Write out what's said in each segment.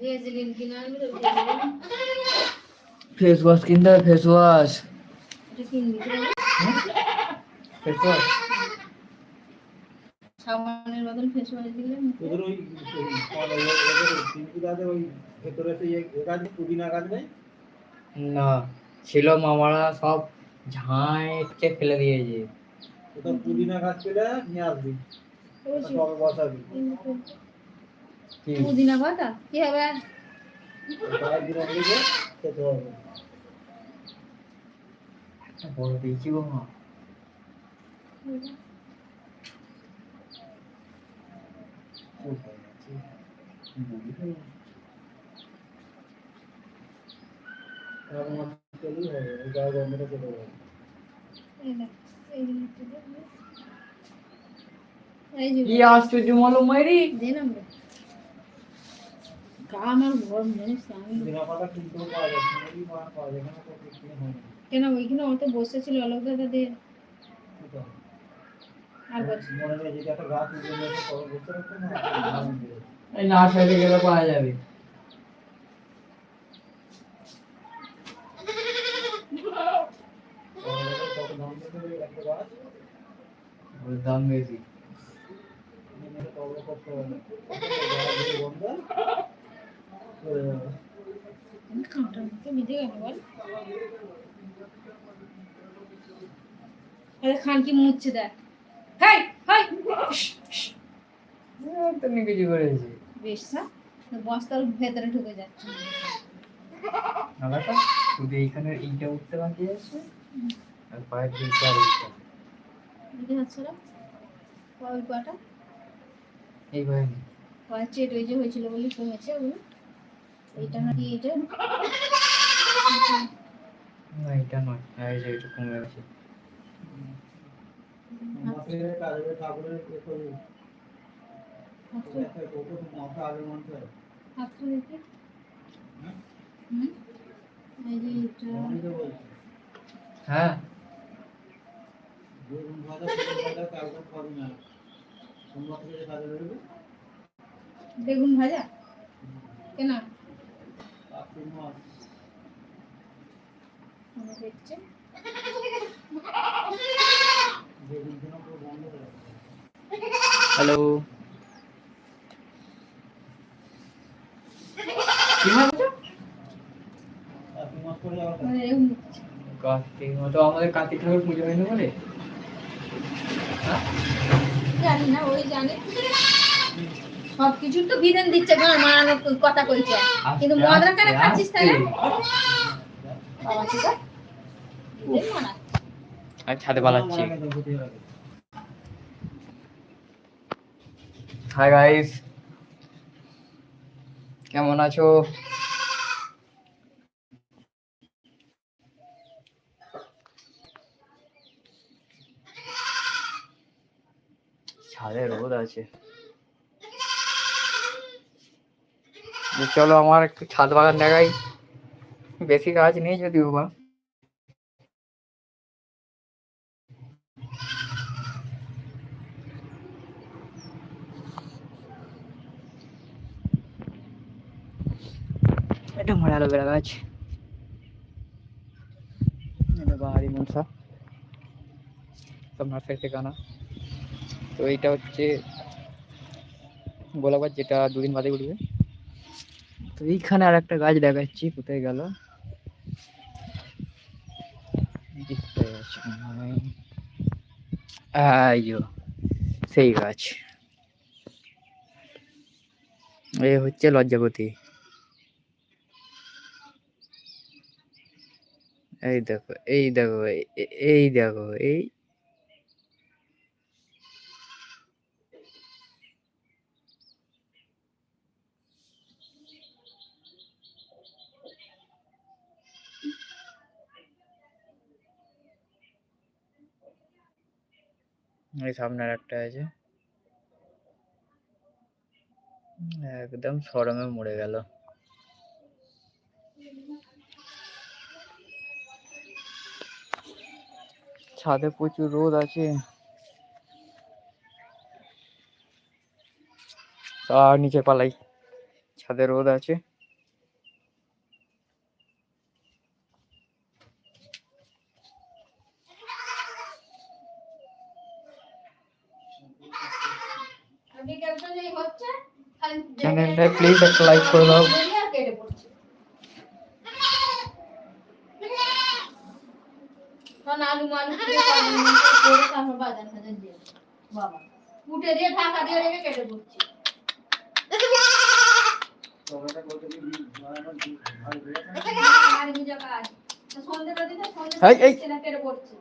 Vaseline face wash কিনতে হবে face wash face wash সাবানের বদল ফেস ওয়াশ দিলে ওদের ওই ভেতরে সেই এ গাছ পুদিনা গাছ নেই না ছিল মামারা সব ঝাঁটকে ফেলে দিয়েছে ওটা পুদিনা গাছ পেলে নিয়ে আসবি। বসাবি। পুদিনা পাতা? কি হবে? খেতে হবে একটা বড় পেয়েছি গো মা। যাচ্ছে। বুড়ি হয়ে যাচ্ছে। আর মাছ পেলেই হবে, ওই গায়ে গন্ধটা চলে যাবে। এই দেখ, এই জিনিসটা দে, দে। এই যে কি আশ্চর্য মালুম মাইরি দে না রে। গা আমার গরম জানিস তো, আমি পুদিনা পাতা কিনতেও পাওয়া যাচ্ছে না, এই মাছ পাওয়া যায়, এখানে তো বিক্রি হয় না। কেন ওইখানে অত বসেছিল অলোক দাদা দে কোথাও? আর বলছি মনে নেই যদি একটা গাছ উঠে গেছে তবে বসে রাখতে না দারুণ বেরোবে। এই নার্সারি গেলে পাওয়া যাবে আরে খান কি মুচ্ছে দেখ হাই হাই তুমি কিছু করেছি বেশ সা বস্তার ভেতরে ঢুকে যাচ্ছে নালাটা শুধু এইখানে এইটা উঠতে বাকি আছে আর পায়ের দিকটা আর না? ওই কটা? এই যে হয়েছিল বলে কমেছে ওগুলো। এইটা নাকি এইটা? না এটা নয়। আর এই যে এটা কমে গেছে। মাছের বেগুন ভাজা? বেগুন ভাজা কালকে খাবি না সোমবার থেকে কাজে বেরোবে বেগুন ভাজা? কেন দেখছি যাবে হ্যালো কার্তিক আমাদের কার্তিক ঠাকুর পুজো হয়নি বলে? জানি না ওই জানে। সব তো বিধান দিচ্ছে গান মারানোর কথা কইছে। কিন্তু মদরা কেন খাচ্ছিস তাই বাবা ঠিক আছে। আমি ছাদে পালাচ্ছি। হাই গাইস কেমন আছো? ছাদে রোদ আছে তো চলো আমার একটু ছাদ বাগান দেখাই বেশি কাজ নেই যদিও বা এটা আমার অ্যালোভেরা গাছ এটা বাহারি মনসা সব নার্সারি থেকে আনা তো এইটা হচ্ছে গোলাপ গাছ যেটা দুদিন বাদে উঠবে। তো এইখানে আর একটা গাছ দেখাচ্ছি কোথায় গেল? যো, সেই গাছ। এ হচ্ছে লজ্জাপতি। এই দেখো এই দেখো এই দেখো এই এই সামনে আর একটা আছে একদম সরমে মরে গেল। ছাদে প্রচুর রোদ আছে। আর নিচে পালাই। ছাদে রোদ আছে আর বিকেলটা যেই হচ্ছে খালি চ্যানেলটায় প্লিজ একটা লাইক করে দাও বেরিয়ে আর কেটে পড়ছে কারণ আলু মালু দিয়ে কয়েকদিন মতো করে তারপর বাজার ফাজার দিয়ে বাবা উঠে দিয়ে ঢাকা দিয়ে রেখে কেটে পড়ছে টমেটো করতে কি মানে আমার ভালো লাগে না। আর বুঝা কাজ তো সন্ধ্যেটা দিতে এই, এই। সন্ধ্যে কেটে পড়ছে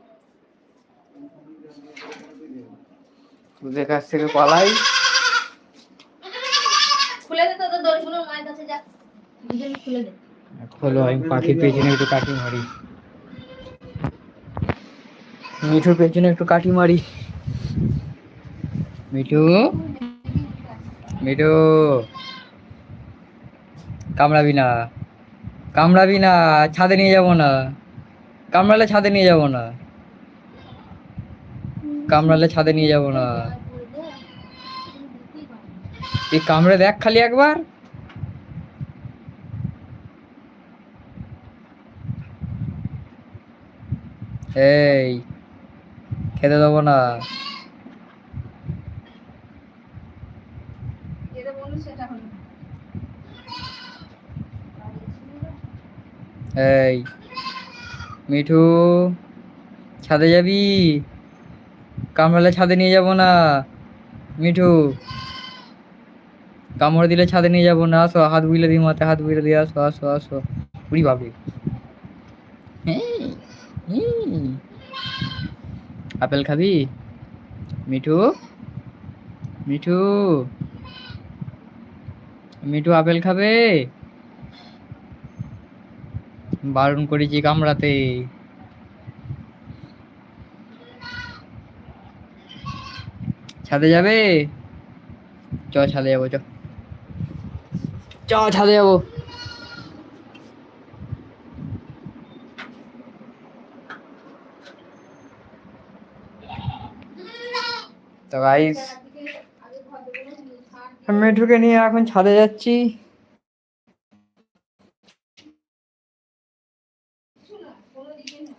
তোদের কাছ থেকে পালাই খুলে দে তোদের দড়িগুলো মায়ের কাছে যা দুজন খুলে আমি পাখির পেছনে একটু কাটি মারি। মিঠুর পেছনে একটু কাটি মারি। মিঠু মিঠু, কামড়াবি না কামড়াবি না, ছাদে নিয়ে যাব না, কামড়ালে ছাদে নিয়ে যাব না, কামড়ালে ছাদে নিয়ে যাব না। তুই কামড়ে দেখ খালি একবার। এই খেতে দেবো না। এই মিঠু ছাদে যাবি? কামড়ালে ছাদে নিয়ে যাব না। মিঠু কামড় দিলে ছাদে নিয়ে যাব না। আসো হাত বুইলে দিই মাথায় হাত বুইলে দিয়ে আসো আসো আসো। উড়ি বাবরে এই, এই। আপেল খাবি? মিঠু? মিঠু? মিঠু আপেল খাবে? বারণ করেছি কামড়াতে। ছাদে যাবে? চ ছাদে যাব চ ছাদে যাব। তো গাইস মেট্রোকে নিয়ে এখন ছাদে যাচ্ছি।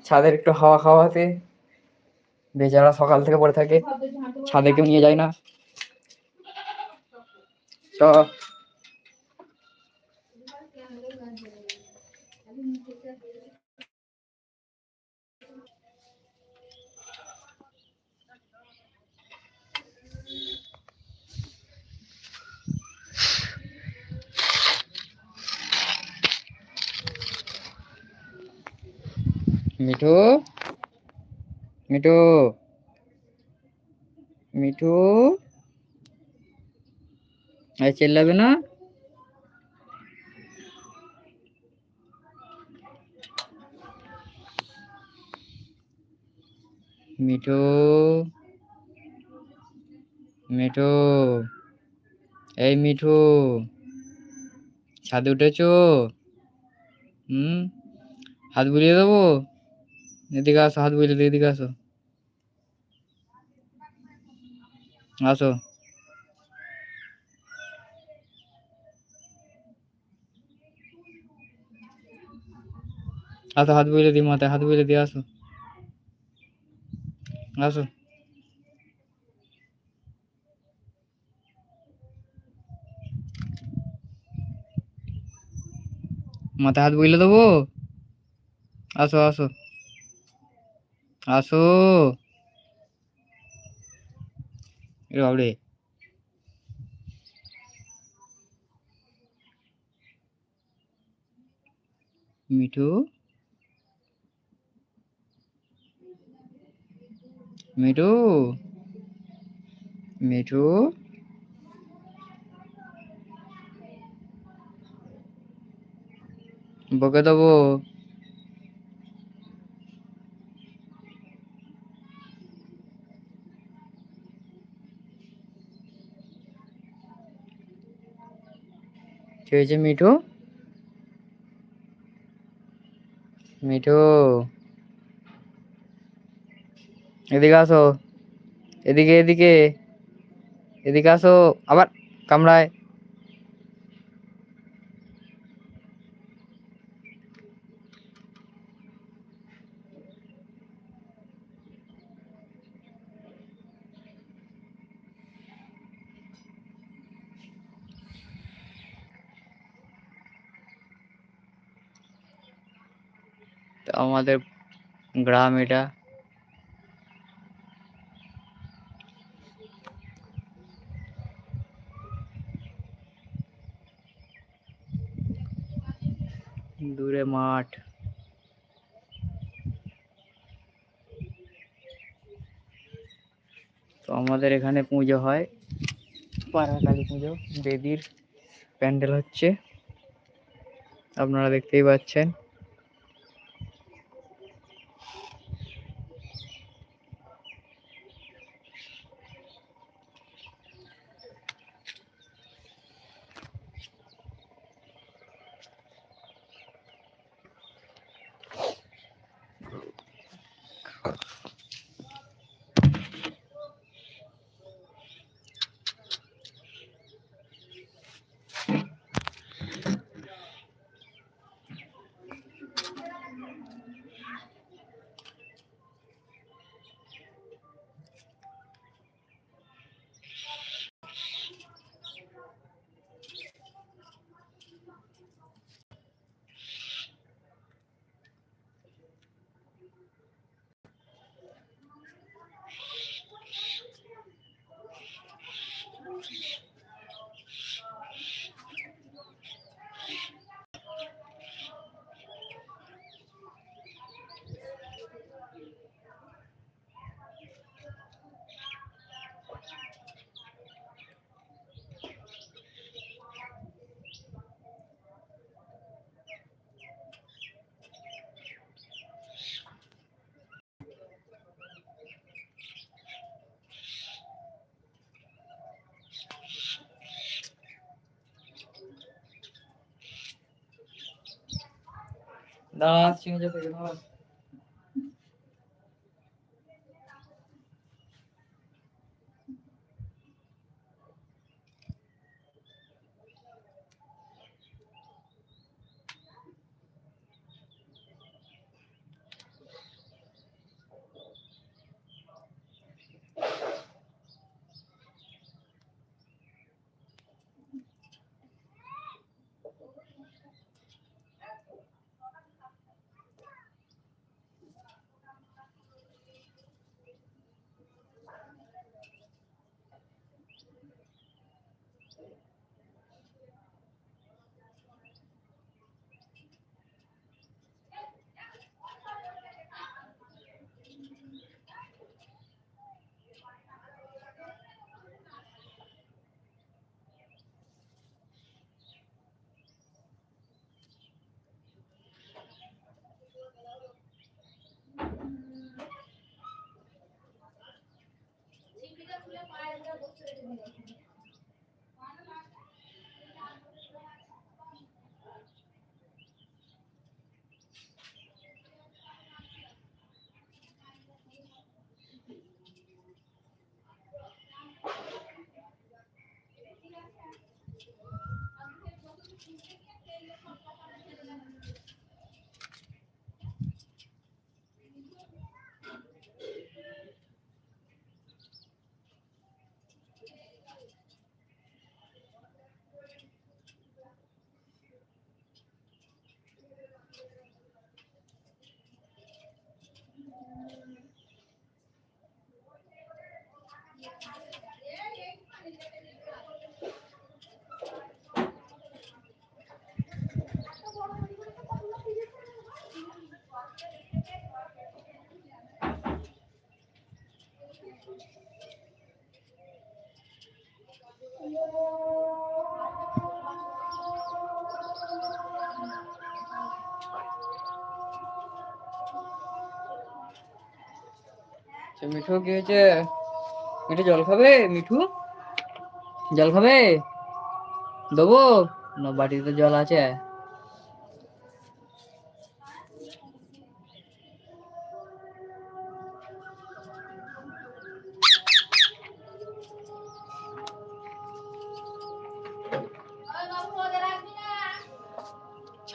ছাদের একটু হাওয়া খাওয়াতে, বেচারা সকাল থেকে পড়ে থাকে ছাদে কেউ নিয়ে যায় না। চ মিঠু? মিঠু? মিঠু? আরে চেল্লাবে না? মিঠু? মিঠু? এই মিঠু। ছাদে উঠেছ? হুম? হাত বুলিয়ে দেবো? এদিকে আসো হাত বুলিয়ে দিয়ে এদিকে আসো আসো আসো হাত বুলিয়ে দিই মাথায় হাত বুলিয়ে দিয়ে আসো আসো মাথায় হাত বুলিয়ে দেবো আসো আসো আসো। এ বাবরে মিঠু? মিঠু? মিঠু? বকে দেবো। কি হয়েছে মিঠু। মিঠু। এদিকে আসো। এদিকে এদিকে। এদিকে আসো। আবার কামড়ায়। আমাদের গ্রাম এটা। দূরে মাঠ। তো আমাদের এখানে পুজো হয়। পাড়া কালী পুজো, দেবীর প্যান্ডেল হচ্ছে। আপনারা দেখতেই পাচ্ছেন। Nossa, tinha um dia que eu Mithu কি হয়েছে? মিঠু জল খাবে? মিঠু? জল খাবে? দেবো? না বাটিতে জল আছে।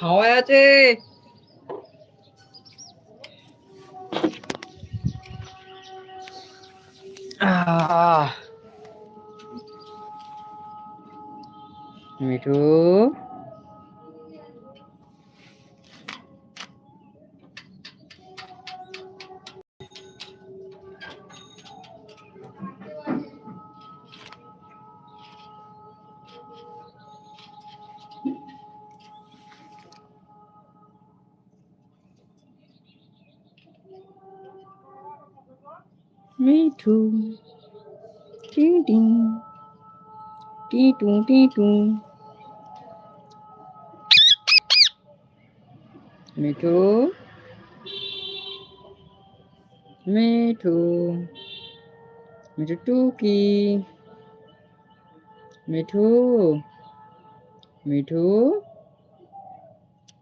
হাওয়ায় আছে Me too. Ding ding. Ding Reading. Ding Reading. Me too. Me too. Me too. Tuki. Me too. Me too.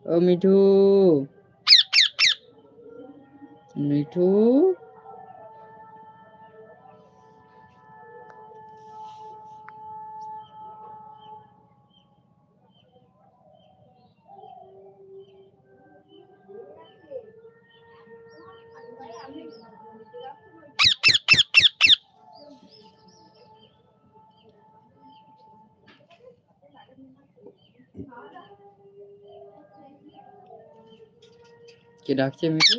Oh, me too. Me too. কে ডাকছে মিঠু